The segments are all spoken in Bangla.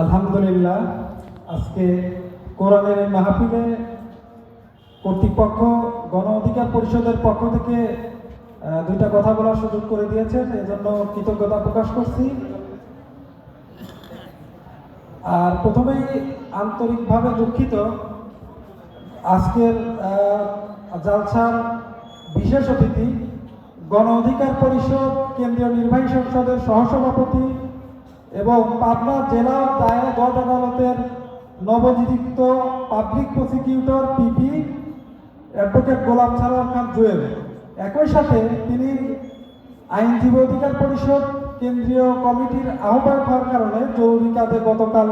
আলহামদুলিল্লাহ, আজকে কোরআনের মাহফিলে কর্তৃপক্ষ, গণ অধিকার পরিষদের পক্ষ থেকে দুইটা কথা বলার সুযোগ করে দিয়েছেন, এজন্য কৃতজ্ঞতা প্রকাশ করছি। আর প্রথমেই আন্তরিকভাবে দুঃখিত, আজকের জালসার বিশেষ অতিথি, গণ অধিকার পরিষদ কেন্দ্রীয় নির্বাহী সংসদের সহসভাপতি এবং পাবনা জেলা দায়ের জজ আদালতের নবনিযুক্ত public prosecutor PP advocate Golam Sarwar Khan Jewel. একই সাথে তিনি আইনজীবী অধিকার পরিষদ কেন্দ্রীয় কমিটির আহ্বায়ক হওয়ার কারণে জরুরি কাজে গতকাল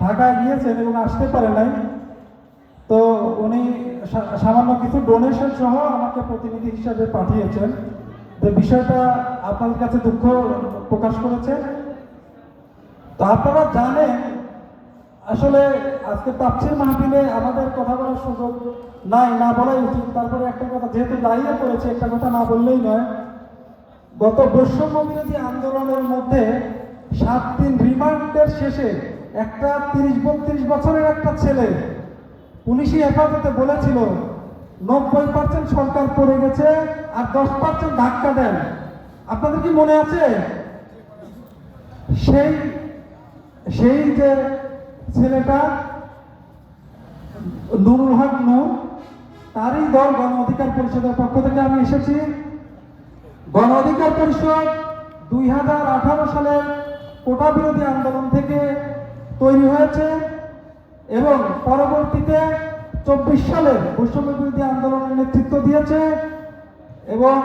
ঢাকায় গিয়েছেন এবং আসতে পারে নাই। তো উনি সামান্য কিছু ডোনেশন সহ আমাকে প্রতিনিধি হিসাবে পাঠিয়েছেন। যে বিষয়টা আপনার কাছে দুঃখ প্রকাশ করেছেন তো আপনারা জানেন, আসলে আজকে তাপসির মাহফিলে আমাদের কথা বলার সুযোগ নাই, না বলাই উচিত। তারপরে একটা কথা, যেহেতু দাঁড়িয়ে পড়েছে একটা কথা না বললেই নয়। গত বৈষম্য বিরোধী আন্দোলনের মধ্যে সাত দিন রিমান্ডের শেষে একটা তিরিশ বত্রিশ বছরের একটা ছেলে পুলিশি হেফাজতে বলেছিল, নব্বই পার্সেন্ট সরকার পড়ে গেছে আর দশ পার্সেন্ট ধাক্কা দেন। আপনাদের কি মনে আছে? সেই সেই যে ছেলেটা, নুরুল হক নূর, তারই দল গণ অধিকার পরিষদের পক্ষ থেকে আমি এসেছি। গণ অধিকার পরিষদ দুই হাজার আঠারো সালের কোটা বিরোধী আন্দোলন থেকে তৈরি হয়েছে এবং পরবর্তীতে চব্বিশ সালে বৈষম্য বিরোধী আন্দোলনের নেতৃত্ব দিয়েছে এবং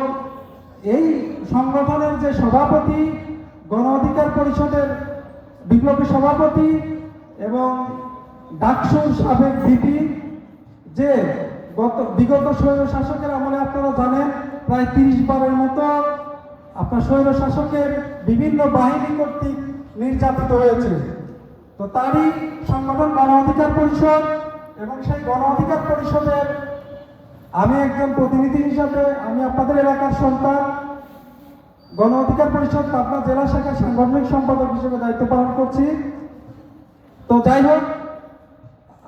এই সংগঠনের যে সভাপতি গণ অধিকার পরিষদের বিপ্লবী সভাপতি এবং ডাকসুর সাবেক ভিপি, যে গত বিগত স্বৈর শাসকের আমলে আপনারা জানেন, প্রায় তিরিশ বারের মতো আপনার স্বৈর শাসকের বিভিন্ন বাহিনী কর্তৃক নির্যাতিত হয়েছে। তো তারই সংগঠন গণ অধিকার পরিষদ এবং সেই গণ অধিকার পরিষদের আমি একজন প্রতিনিধি হিসাবে আমি আপনাদের এলাকার সন্তান গণ অধিকার পরিষদ পাবনা জেলা শাখার সাংগঠনিক সম্পাদক হিসেবে দায়িত্ব পালন করছি। তো যাই হোক,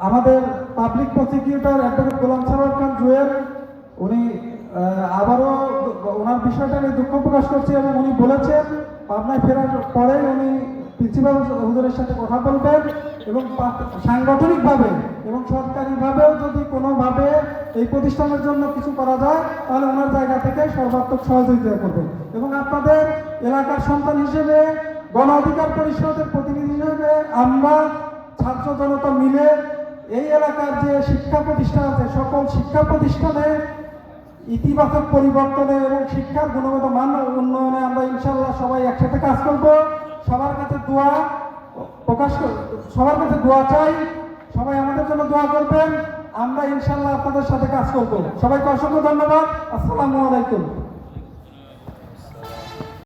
আমাদের public prosecutor advocate Golam Sarwar Khan Jewel, উনি আবারও ওনার বিষয়টা নিয়ে দুঃখ প্রকাশ করছে এবং উনি বলেছেন, পাবনায় ফেরার পরে উনি প্রিন্সিপাল হুজুরের সাথে কথা বলবেন এবং সাংগঠনিকভাবে এবং সরকারিভাবেও যদি কোনোভাবে এই প্রতিষ্ঠানের জন্য কিছু করা যায়, তাহলে ওনার জায়গা থেকে সর্বাত্মক সহযোগিতা করবে। এবং আপনাদের এলাকার সন্তান হিসেবে, গণ অধিকার পরিষদের প্রতিনিধি হিসেবে আমরা ছাত্র জনতা মিলে এই এলাকার যে শিক্ষা প্রতিষ্ঠান আছে, সকল শিক্ষা প্রতিষ্ঠানে ইতিবাচক পরিবর্তনে এবং শিক্ষার গুণগত মান উন্নয়নে আমরা ইনশাল্লাহ সবাই একসাথে কাজ করব। সবার কাছে দোয়া প্রকাশ সবার কাছে দোয়া চাই। সবাই আমাদের জন্য দোয়া করবেন। আমরা ইনশাল্লাহ আপনাদের সাথে কাজ করব। সবাইকে অসংখ্য ধন্যবাদ। আসসালামু আলাইকুম।